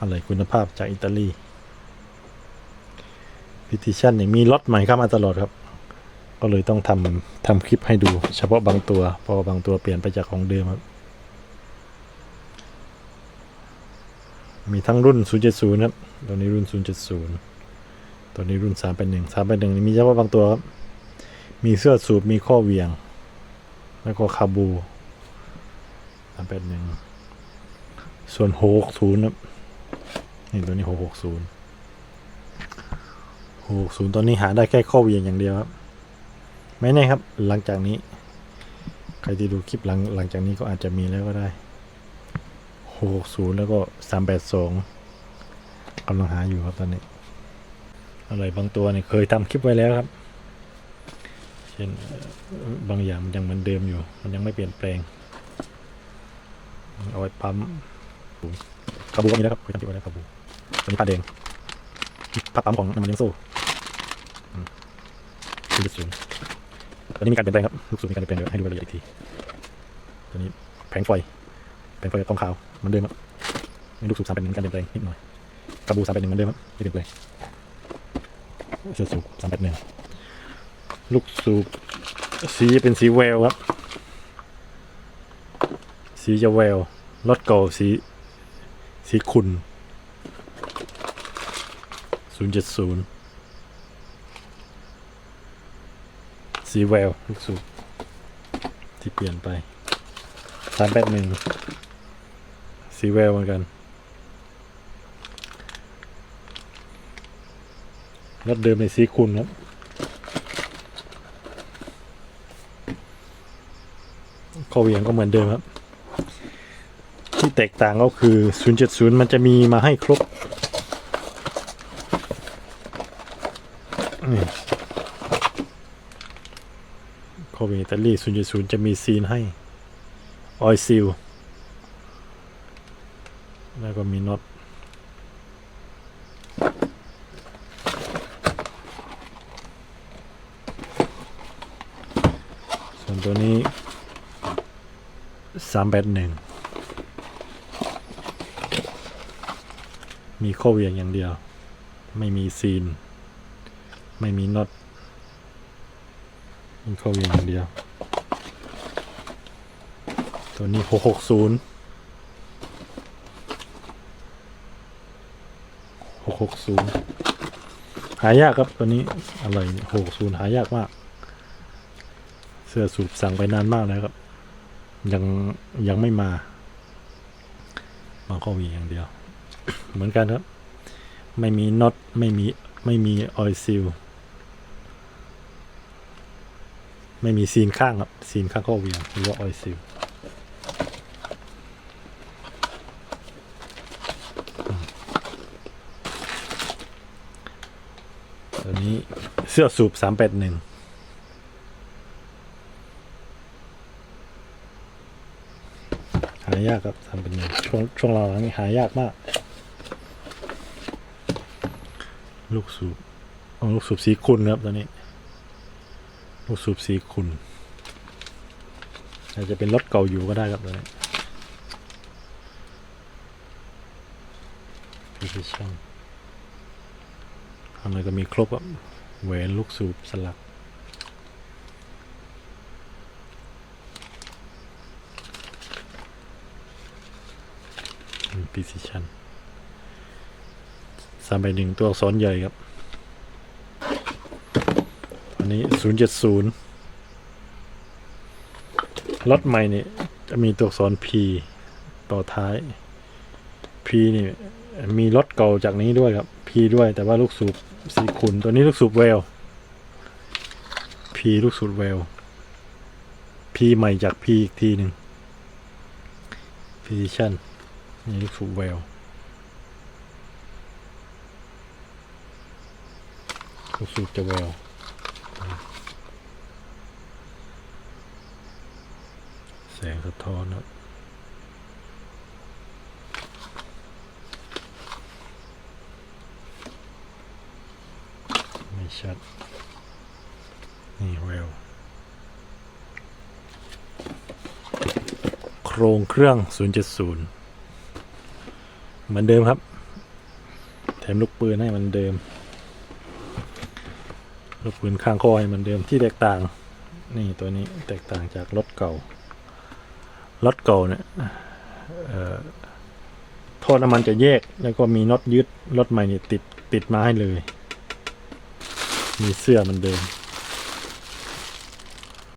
อะไรคุณภาพจากอิตาลีพิติชันเนี่ยมีล็อตใหม่เข้ามาตลอดครับ ก็เลยต้องทำทำคลิปให้ดู เฉพาะบางตัว เพราะบางตัวเปลี่ยนไปจากของเดิมครับ มีทั้งรุ่น 070 ครับ ตัวนี้รุ่น 070 ตัวนี้รุ่น 381 381นี่มีเฉพาะบางตัวครับ มีเสื้อสูบมีข้อเวียง แล้วก็คาบู 381 ส่วน 6 0 ครับ นี่ตัวนี้660 660ตอนนี้หาได้แค่ข้อเวียงอย่างเดียวครับ ไม่แน่ครับ หลังจากนี้ ใครที่ดูคลิปหลังหลังจากนี้ก็อาจจะมีแล้วก็ได้660แล้วก็382กำลังหาอยู่ครับตอนนี้ อะไรบางตัวเนี่ยเคยทำคลิปไว้แล้วครับ เช่นบางอย่างมันยังเหมือนเดิมอยู่ มันยังไม่เปลี่ยนแปลงเอาไว้ปั๊ม คาบูก็มีแล้วครับเคยทำคลิปไว้แล้วคาบูตัวนี้ผ้าแดงผ้าปั๊มของน้ำมันเลี้ยงโซ่คือศูนย์ตอนนี้มีการเปลี่ยนแปลงครับลูกสูบมีการเปลี่ยนแปลงเดี๋ยวให้ดูรายละเอียดอีกทีตัวนี้แผงไฟแผงไฟทองขาวเหมือนเดิมครับมีลูกสูบสามเป็นหนึ่งการเปลี่ยนแปลงนิดหน่อยคาบูสามเป็นหนึ่งเหมือนเดิมครับไม่เปลี่ยนแปลงเสื้อสูบสามเป็นหนึ่งลูกสูบสีเป็นสีแววครับ สีจะแววรถเก่าสี สีขุนศูนย์เจ็ดศูนย์สีแววลูกสูบที่เปลี่ยนไปสามแปดหนึ่งสีแววเหมือนกันรถเดิมในสีขุนครับข้อเหวียงก็เหมือนเดิมครับ ที่แตกต่างก็คือ 070 มันจะมีมาให้ครบโคเวอิตาลี070 จะมีซีนให้ ออยซิล แล้วก็มีน็อตส่วนตัวนี้ 381 มีข้อเวียงอย่างเดียว ไม่มีซีน ไม่มีน็อตมีข้อเวียงอย่างเดียว ตัวนี้หกหกศูนย์หกหกศูนย์หายากครับตัวนี้อะไรหกศูนย์หายากมาก เสื้อสูบสั่งไปนานมากแล้วครับ ยังยังไม่มามาข้อเหวียงอย่างเดียว เหมือนกันครับ ไม่มีน็อตไม่มีไม่มีออยซิลไม่มีซีนข้างครับซีนข้างข้อเวียงหรือว่าออยซิลตัวนี้เสื้อสูบสามแปดหนึ่งหายากครับสามแปดหนึ่งช่วงช่วงหลังนี้หายากมาก ลูกสูบอ๋อลูกสูบสีคุณครับตอนนี้ ลูกสูบสีคุณอาจจะเป็นรถเก่าอยู่ก็ได้ครับตอนนี้ Precision ข้างในก็มีครบครับแหวนลูกสูบสลัก Precision สามใบหนึ่งตัวอักษรใหญ่ครับ อันนี้ศูนย์เจ็ดศูนย์รถใหม่นี่จะมีตัวอักษร P ต่อท้าย P นี่มีรถเก่าจากนี้ด้วยครับ P ด้วยแต่ว่าลูกสูบสีขุนตัวนี้ลูกสูบเวล P ลูกสูบเวล P ใหม่จาก P อีกทีหนึ่ง Precision นี่ลูกสูบเวล ลูกสูบจะแววแสงสะท้อนครับไม่ชัด นี่แววโครงเครื่อง 070 เหมือนเดิมครับ แถมลูกปืนให้มันเดิม ลูกปืนข้างคอให้มันเดิมที่แตกต่าง นี่ตัวนี้แตกต่างจากรถเก่ารถเก่าเนี่ยท่อน้ำมันจะแยก แล้วก็มีน็อตยึดรถใหม่นี่ติดติดมาให้เลย มีเสื้อมันเดิม